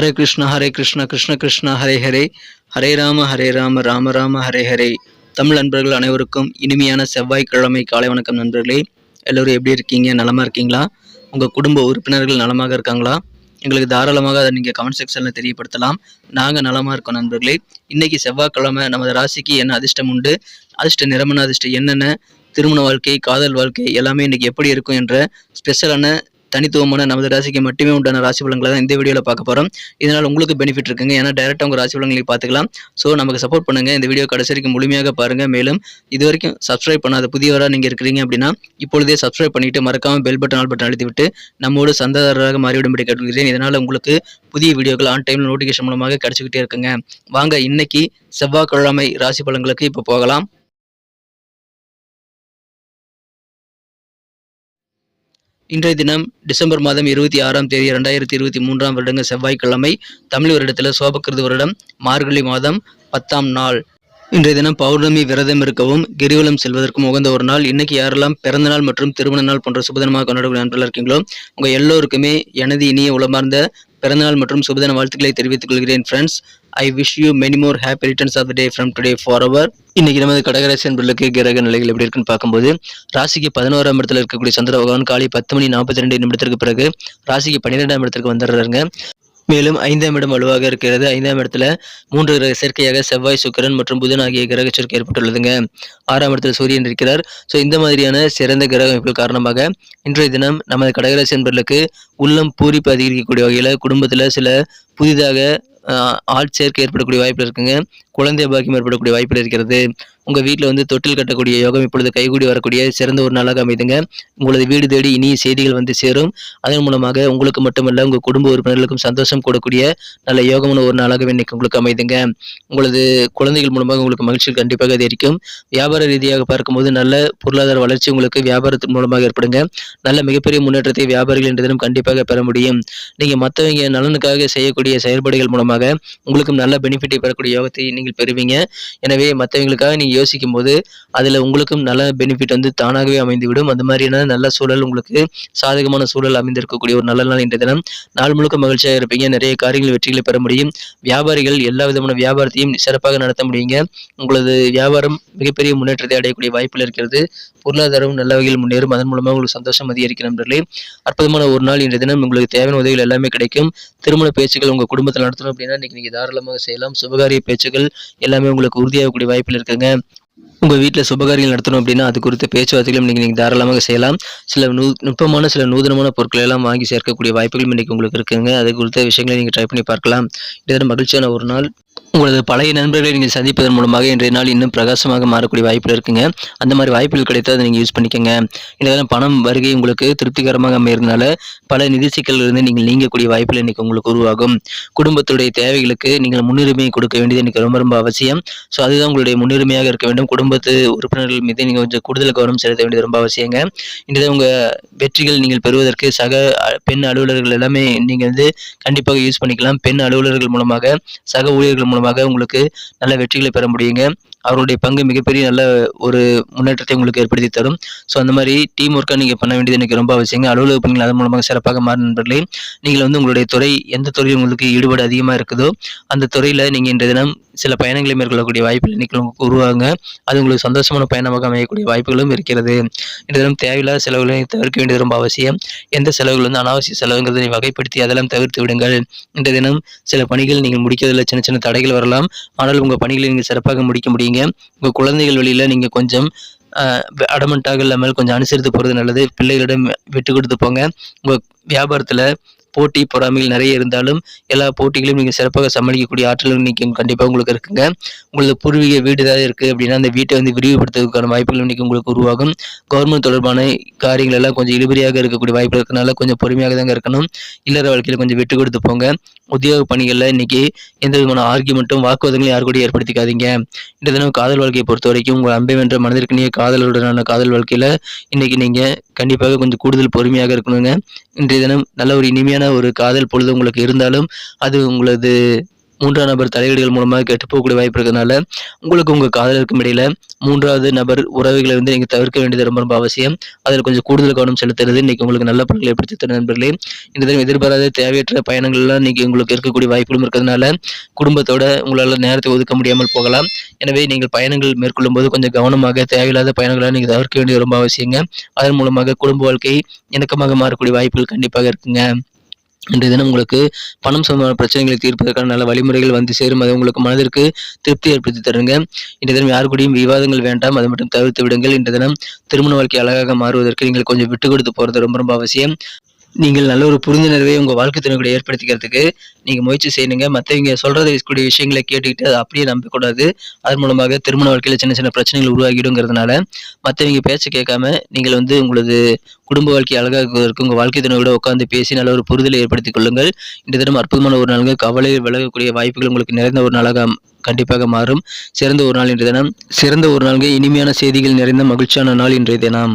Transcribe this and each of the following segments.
ஹரே கிருஷ்ணா ஹரே கிருஷ்ண கிருஷ்ண கிருஷ்ண ஹரே ஹரே ஹரே ராம ஹரே ராம ராம ராம ஹரே ஹரே தமிழ் நண்பர்கள் அனைவருக்கும் இனிமையான செவ்வாய்க்கிழமை காலை வணக்கம் நண்பர்களே. எல்லோரும் எப்படி இருக்கீங்க? நலமாக இருக்கீங்களா? உங்கள் குடும்ப உறுப்பினர்கள் நலமாக இருக்காங்களா? எங்களுக்கு தாராளமாக அதை நீங்கள் கமெண்ட் செக்ஷனில் தெரியப்படுத்தலாம். நாங்கள் நலமாக இருக்கோம் நண்பர்களே. இன்னைக்கு செவ்வாய்க்கிழமை நமது ராசிக்கு என்ன அதிர்ஷ்டம் உண்டு? அதிர்ஷ்ட நிறமன அதிர்ஷ்டம் என்னென்ன? திருமண வாழ்க்கை காதல் வாழ்க்கை எல்லாமே இன்னைக்கு எப்படி இருக்கும் என்ற ஸ்பெஷலான தனித்துவமான நமது ராசிக்கு மட்டுமே உண்டான ராசி பலன்களை தான் இந்த வீடியோவில் பார்க்க போகிறோம் இதனால் உங்களுக்கு பெனிஃபிட் இருக்குங்க. ஏன்னா டேரெக்டாக உங்கள் ராசி பலன்களை பார்த்துக்கலாம். ஸோ நமக்கு சப்போர்ட் பண்ணுங்கள் இந்த வீடியோ கடைசி வரைக்கும் முழுமையாக பாருங்கள் மேலும் இது வரைக்கும் சப்ஸ்கிரைப் பண்ணாத புதியவராக நீங்கள் இருக்கிறீங்க அப்படின்னா இப்பொழுதே சப்ஸ்கிரைப் பண்ணிவிட்டு மறக்காமல் பெல் பட்டன் ஆல் பட்டன் அழுத்தி விட்டு நம்மோடு சந்தாதாரராக மாறிவிடும்படி கேட்டுக்கிறேன் இதனால் உங்களுக்கு புதிய வீடியோக்கள் ஆன் டைமில் நோட்டிஃபிகேஷன் மூலமாக கிடச்சிக்கிட்டே இருக்குங்க. வாங்க இன்னைக்கு செவ்வாய்க்கிழமை ராசி பலன்களுக்கு இப்போ போகலாம். இன்றைய தினம் டிசம்பர் மாதம் இருபத்தி ஆறாம் தேதி இரண்டாயிரத்தி இருபத்தி மூன்றாம் வருடங்க செவ்வாய்க்கிழமை தமிழ் வருடத்தில் சோபக்கிருது வருடம் மார்கழி மாதம் பத்தாம் நாள். இன்றைய தினம் பௌர்ணமி விரதம் இருக்கவும் கிரிவலம் செல்வதற்கும் உகந்த ஒரு நாள். இன்னைக்கு யாரெல்லாம் பிறந்த நாள் மற்றும் திருமண நாள் போன்ற சுபதினமாக கொண்டாடக்கூடிய நண்பர்கள் இருக்கீங்களோ உங்க எல்லோருக்குமே எனது இனிய உளமார்ந்த பிறந்தநாள் மற்றும் சுபதின வாழ்த்துக்களை தெரிவித்துக் கொள்கிறேன் friends I wish you many more happy returns of the day from today for our இன்னைக்கு நமது கடகராசி என்பர்களுக்கு கிரக நிலைகள் எப்படி இருக்குன்னு பார்க்கும்போது ராசிக்கு பதினோராம் இடத்துல இருக்கக்கூடிய சந்திர பகவான் காலை பத்து மணி நாற்பத்தி ரெண்டு நிமிடத்திற்கு பிறகு ராசிக்கு பன்னிரெண்டாம் இடத்திற்கு வந்துடுறாருங்க. மேலும் ஐந்தாம் இடம் வலுவாக இருக்கிறது. ஐந்தாம் இடத்துல மூன்று கிரக சேர்க்கையாக செவ்வாய் சுக்கிரன் மற்றும் புதன் ஆகிய கிரக சேர்க்கை ஏற்பட்டுள்ளதுங்க. ஆறாம் இடத்துல சூரியன் இருக்கிறார். ஸோ இந்த மாதிரியான சிறந்த கிரக அமைப்புகள் காரணமாக இன்றைய தினம் நமது கடகராசி என்பர்களுக்கு உள்ளம் பூரிப்பு அதிகரிக்கக்கூடிய வகையில் குடும்பத்தில் சில புதிதாக ஆட்சேர்க்கை சேர்க்கை ஏற்படக்கூடிய வாய்ப்பு இருக்குங்க. குழந்தை பாக்கியம் ஏற்படக்கூடிய வாய்ப்பு இருக்கிறது. உங்கள் வீட்டில் வந்து தொட்டில் கட்டக்கூடிய யோகம் இப்பொழுது கைகூடி வரக்கூடிய சிறந்த ஒரு நாளாக அமைதுங்க. உங்களது வீடு தேடி இனிய செய்திகள் வந்து சேரும். அதன் மூலமாக உங்களுக்கு மட்டுமல்ல உங்கள் குடும்ப உறுப்பினர்களுக்கும் சந்தோஷம் கூடக்கூடிய நல்ல யோகமான ஒரு நாளாக இன்னைக்கு உங்களுக்கு அமைதுங்க. உங்களது குழந்தைகள் மூலமாக உங்களுக்கு மகிழ்ச்சி கண்டிப்பாக அதிகரிக்கும். வியாபார ரீதியாக பார்க்கும்போது நல்ல பொருளாதார வளர்ச்சி உங்களுக்கு வியாபாரத்தின் மூலமாக ஏற்படுங்க. நல்ல மிகப்பெரிய முன்னேற்றத்தை வியாபாரிகள் என்ற தினம் கண்டிப்பாக பெற முடியும். நீங்கள் மற்றவங்க நலனுக்காக செய்யக்கூடிய செயல்பாடுகள் மூலமாக உங்களுக்கும் நல்ல பெனிஃபிட்டை பெறக்கூடிய யோகத்தை நீங்கள் பெறுவீங்க. எனவே மற்றவங்களுக்காக நீங்கள் யோசிக்கும் போது அதில் உங்களுக்கும் நல்ல பெனிஃபிட் வந்து தானாகவே அமைந்துவிடும். அந்த மாதிரியான நல்ல சூழல் உங்களுக்கு சாதகமான சூழல் அமைந்திருக்கக்கூடிய ஒரு நல்ல நாள் இன்றைய தினம். நாள் முழுக்க மகிழ்ச்சியாக இருப்பீங்க. நிறைய காரியங்கள் வெற்றிகளை பெற முடியும். வியாபாரிகள் எல்லா விதமான வியாபாரத்தையும் சிறப்பாக நடத்த முடியுங்க. உங்களது வியாபாரம் மிகப்பெரிய முன்னேற்றத்தை அடையக்கூடிய வாய்ப்புகள் இருக்கிறது. பொருளாதாரம் நல்ல வகையில் முன்னேறும். அதன் மூலமாக உங்களுக்கு சந்தோஷம் அதிகரிக்கும் நண்பர்களே. அற்புதமான ஒரு நாள் இன்றைய தினம். உங்களுக்கு தேவையான உதவிகள் எல்லாமே கிடைக்கும். திருமண பேச்சுகள் உங்கள் குடும்பத்தில் நடத்தணும் அப்படின்னா இன்னைக்கு நீங்கள் தாராளமாக செய்யலாம். சுபகாரிய எல்லாமே உங்களுக்கு உறுதியாகக்கூடிய வாய்ப்பில் இருக்குங்க. உங்கள் வீட்டில் சுபகாரியங்கள் நடத்தணும் அப்படின்னா அது குறித்த பேச்சுவார்த்தைகளும் நீங்கள் நீங்கள் தாராளமாக செய்யலாம். சில நூ நுட்பமான சில நூதனமான பொருட்களை எல்லாம் வாங்கி சேர்க்கக்கூடிய வாய்ப்புகளும் இன்னைக்கு உங்களுக்கு இருக்குங்க. அது குறித்த விஷயங்களை நீங்கள் ட்ரை பண்ணி பார்க்கலாம். இதுதான் மகிழ்ச்சியான ஒரு நாள். உங்களது பழைய நண்பர்களை நீங்கள் சந்திப்பதன் மூலமாக இன்றைய நாள் இன்னும் பிரகாசமாக மாறக்கூடிய வாய்ப்புகள் இருக்குங்க. அந்த மாதிரி வாய்ப்புகள் கிடைத்தால் அதை நீங்கள் யூஸ் பண்ணிக்கோங்க. இந்த பணம் வருகை உங்களுக்கு திருப்திகரமாக அமைகிறதுனால பல நிதி சிக்கல்கள் இருந்து நீங்கள் நீங்கக்கூடிய வாய்ப்புகள் இன்றைக்கி உங்களுக்கு உருவாகும். குடும்பத்துடைய தேவைகளுக்கு நீங்கள் முன்னுரிமை கொடுக்க வேண்டியது இன்றைக்கி ரொம்ப ரொம்ப அவசியம். ஸோ அதுதான் உங்களுடைய முன்னுரிமையாக இருக்க வேண்டும். குடும்பத்து உறுப்பினர்கள் மீது நீங்கள் கொஞ்சம் கூடுதல் கவனம் செலுத்த வேண்டியது ரொம்ப அவசியங்க. இன்றைய உங்கள் வெற்றிகள் நீங்கள் பெறுவதற்கு சக அ, பெண் அலுவலர்கள் எல்லாமே நீங்கள் வந்து கண்டிப்பாக யூஸ் பண்ணிக்கலாம். பெண் அலுவலர்கள் மூலமாக சக ஊழியர்கள் மூலமாக உங்களுக்கு நல்ல வெற்றிகளை பெற முடியுங்க. அவருடைய பங்கு மிகப்பெரிய நல்ல ஒரு முன்னேற்றத்தை உங்களுக்கு ஏற்படுத்தி தரும். ஸோ அந்த மாதிரி டீம் ஒர்க்காக நீங்கள் பண்ண வேண்டியது எனக்கு ரொம்ப அவசியங்க. அலுவலக பணிகள் அதன் மூலமாக சிறப்பாக மாறும் நண்பர்களே. நீங்கள் வந்து உங்களுடைய துறை எந்த துறையில் உங்களுக்கு ஈடுபாடு அதிகமாக இருக்குதோ அந்த துறையில் நீங்கள் இன்றைய தினம் சில பயணங்களை மேற்கொள்ளக்கூடிய வாய்ப்புகள் இன்னைக்கு உருவாங்க அது உங்களுக்கு சந்தோஷமான பயணமாக அமையக்கூடிய வாய்ப்புகளும் இருக்கிறது. இந்த தினம் தேவையில்லாத செலவுகளை தவிர்க்க வேண்டியது ரொம்ப அவசியம். எந்த செலவுகள் வந்து அனாவசிய செலவுங்கிறதை வகைப்படுத்தி அதெல்லாம் தவிர்த்து விடுங்கள். இந்த தினம் சில பணிகள் நீங்கள் முடிக்கிறதுல சின்ன சின்ன தடைகள் வரலாம். ஆனால் உங்கள் பணிகளை நீங்கள் சிறப்பாக முடிக்க முடியுங்க. உங்கள் குழந்தைகள் வழியில் நீங்கள் கொஞ்சம் அடமெண்ட்டாக இல்லாமல் கொஞ்சம் அனுசரித்து போகிறது நல்லது. பிள்ளைகளிடம் விட்டு கொடுத்து போங்க. உங்கள் வியாபாரத்தில் போட்டி பொறாமைகள் நிறைய இருந்தாலும் எல்லா போட்டிகளையும் நீங்கள் சிறப்பாக சமாளிக்கக்கூடிய ஆற்றல் இன்றைக்கி கண்டிப்பாக உங்களுக்கு இருக்குங்க. உங்களது பூர்வீக வீடு ஏதாவது இருக்குது அப்படின்னா அந்த வீட்டை வந்து விரிவுபடுத்துவதற்கான வாய்ப்புகள் இன்றைக்கி உங்களுக்கு உருவாகும். கவர்மெண்ட் தொடர்பான காரியங்கள் எல்லாம் கொஞ்சம் இழுபறியாக இருக்கக்கூடிய வாய்ப்பு இருக்கனால கொஞ்சம் பொறுமையாக தாங்க இருக்கணும். இல்லற வாழ்க்கையில் கொஞ்சம் விட்டு கொடுத்து போங்க. உத்தியோக பணிகளில் இன்னைக்கு எந்த விதமான ஆர்கியூமெண்ட்டும் வாக்குவாதங்களையும் யார் கூட ஏற்படுத்திக்காதீங்க. இந்த தினம் காதல் வாழ்க்கையை பொறுத்த வரைக்கும் உங்கள் அம்பை வென்ற மனதிற்கினிய காதலுடனான காதல் வாழ்க்கையில் இன்னைக்கு நீங்கள் கண்டிப்பாக கொஞ்சம் கூடுதல் பொறுமையாக இருக்கணுங்க. இன்றைய தினம் நல்ல ஒரு இனிமையான ஒரு காதல் பொழுது உங்களுக்கு இருந்தாலும் அது உங்களது மூன்றாம் நபர் தலையீடுகள் மூலமாக கெட்டு போகக்கூடிய வாய்ப்பு இருக்கிறதுனால உங்களுக்கு உங்கள் காதலருக்கும் இடையில மூன்றாவது நபர் உறவுகளை வந்து நீங்கள் தவிர்க்க வேண்டியது ரொம்ப ரொம்ப அவசியம். அதில் கொஞ்சம் கூடுதல் கவனம் செலுத்துறது இன்னைக்கு உங்களுக்கு நல்ல பலன்களை ஏற்படுத்தி தர நண்பர்களே. இந்த தினம் எதிர்பாராத தேவையற்ற பயணங்கள்லாம் இன்னைக்கு உங்களுக்கு இருக்கக்கூடிய வாய்ப்புகளும் இருக்கிறதுனால குடும்பத்தோட உங்களால் நேரத்தை ஒதுக்க முடியாமல் போகலாம். எனவே நீங்கள் பயணங்கள் மேற்கொள்ளும் போது கொஞ்சம் கவனமாக தேவையில்லாத பயணங்களை நீங்கள் தவிர்க்க வேண்டியது ரொம்ப அவசியங்க. அதன் மூலமாக குடும்ப வாழ்க்கை இணக்கமாக மாறக்கூடிய வாய்ப்புகள் கண்டிப்பாக இருக்குங்க. இன்றைய தினம் உங்களுக்கு பணம் சம்பந்தமான பிரச்சனைகளை தீர்ப்பதற்கான நல்ல வழிமுறைகள் வந்து சேரும். அது உங்களுக்கு மனதிற்கு திருப்தி ஏற்படுத்தி தருங்க. இன்றைய தினம் யாரு கூடயும் விவாதங்கள் வேண்டாம். அதை மட்டும் தவிர்த்து விடுங்கள். இன்றைய தினம் திருமண வாழ்க்கை அழகாக மாறுவதற்கு நீங்கள் கொஞ்சம் விட்டு கொடுத்து போறது ரொம்ப ரொம்ப அவசியம். நீங்கள் நல்ல ஒரு புரிந்துணர்வை உங்கள் வாழ்க்கை துணை கூட ஏற்படுத்திக்கிறதுக்கு நீங்கள் முயற்சி செய்யணுங்க மற்றவங்க சொல்கிறத கூடிய விஷயங்களை கேட்டுக்கிட்டு அதை அப்படியே நம்பக்கூடாது. அதன் மூலமாக திருமண வாழ்க்கையில் சின்ன சின்ன பிரச்சனைகள் உருவாகிடுங்கிறதுனால மற்றவங்க பேச்சை கேட்காம நீங்கள் வந்து உங்களது குடும்ப வாழ்க்கை அழகாக்குவதற்கு உங்கள் வாழ்க்கை துணையோட உட்காந்து பேசி நல்ல ஒரு புரிதலை ஏற்படுத்திக் கொள்ளுங்கள். இந்த தினம் அற்புதமான ஒரு நாளுங்க. கவலை விலகக்கூடிய வாய்ப்புகள் உங்களுக்கு நிறைந்த ஒரு நாளாக கண்டிப்பாக மாறும். சிறந்த ஒரு நாள் இன்றைய தினம். சிறந்த ஒரு நாளுங்க. இனிமையான செய்திகள் நிறைந்த மகிழ்ச்சியான நாள் இன்றைய தினம்.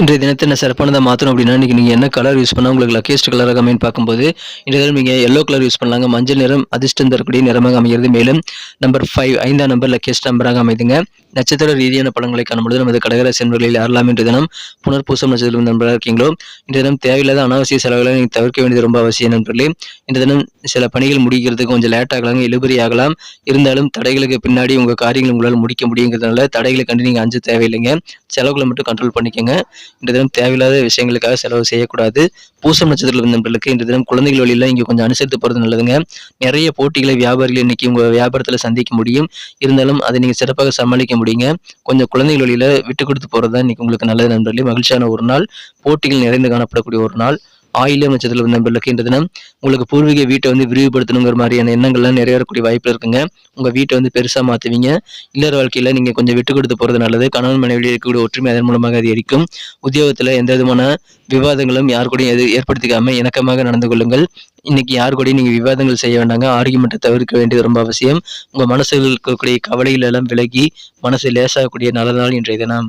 இன்றைய தினத்தை என்ன சிறப்பானதாக மாற்றணும் அப்படின்னா இன்றைக்கி நீங்கள் என்ன கலர் யூஸ் பண்ணால் உங்களுக்கு லக்கேஸ்ட் கலராக அமைன்னு பார்க்கும்போது இன்றைய தினம் நீங்கள் எல்லோ கலர் யூஸ் பண்ணலாங்க. மஞ்சள் நிறம் அதிர்ஷ்டம் தரக்கூடிய நிறமாக அமைகிறது. மேலும் நம்பர் ஃபைவ் ஐந்தாம் நம்பர் லக்கேஸ்ட் நம்பராக அமைதுங்க. நட்சத்திர ரீதியான படங்களை காணும்பொழுது நமது கடகராசி என்பர்களில் யாரெல்லாம் இன்றைய தினம் புனர்பூசம் நட்சத்திரம் நண்பராக இருக்கீங்களோ? இன்றைய தினம் தேவையில்லாத அனாவசிய செலவுகளை நீங்கள் தவிர்க்க வேண்டியது ரொம்ப அவசியம் நண்பர்களே. இன்றைய தினம் சில பணிகள் முடிக்கிறதுக்கு கொஞ்சம் லேட் ஆகலாம் இழுபறி ஆகலாம். இருந்தாலும் தடைகளுக்கு பின்னாடி உங்கள் காரியங்கள் உங்களால் முடிக்க முடியுங்கிறதுனால தடைகளை கண்டு நீங்கள் அஞ்சு தேவையில்லைங்க. செலவுகளை மட்டும் கண்ட்ரோல் பண்ணிக்கோங்க. இன்று தினம் தேவையில்லாத விஷயங்களுக்காக செலவு செய்யக்கூடாது. பூசம் நட்சத்திரத்தில் இருந்தவர்களுக்கு இன்று தினம் குழந்தைகள் வழியில் இங்கே கொஞ்சம் அனுசரித்து போகிறது நல்லதுங்க. நிறைய போட்டிகளை வியாபாரிகள் இன்னைக்கு உங்கள் வியாபாரத்தில் சந்திக்க முடியும். இருந்தாலும் அதை நீங்கள் சிறப்பாக சமாளிக்க முடியுங்க. கொஞ்சம் குழந்தைகள் வழியில் விட்டு கொடுத்து போகிறது தான் இன்னைக்கு உங்களுக்கு நல்லது நண்பர்களே. மகிழ்ச்சியான ஒரு நாள். போட்டிகள் நிறைந்து காணப்படக்கூடிய ஒரு நாள். ஆயிலம் நட்சத்திரம் வந்து இந்த தினம் உங்களுக்கு பூர்வீக வீட்டை வந்து விரிவுபடுத்தணுங்கிற மாதிரியான எண்ணங்கள்லாம் நிறைவேறக்கூடிய வாய்ப்பு இருக்குங்க. உங்கள் வீட்டை வந்து பெருசாக மாற்றுவீங்க இல்லற வாழ்க்கையில் நீங்கள் கொஞ்சம் விட்டு கொடுத்து போகிறது நல்லது. கணவன் மனைவியில் இருக்கக்கூடிய ஒற்றுமை அதன் மூலமாக அதிகரிக்கும் உத்தியோகத்தில் எந்த விதமான விவாதங்களும் யார் கூடயும் எது ஏற்படுத்திக்காமல் இணக்கமாக நடந்து கொள்ளுங்கள். இன்னைக்கு யார் கூடயும் நீங்கள் விவாதங்கள் செய்ய வேண்டாங்க. ஆர்குமெண்ட்டை தவிர்க்க வேண்டியது ரொம்ப அவசியம். உங்கள் மனசில் இருக்கக்கூடிய கவலைகள் எல்லாம் விலகி மனசு லேசாகக்கூடிய நல்ல நாள் இன்றைய தினம்.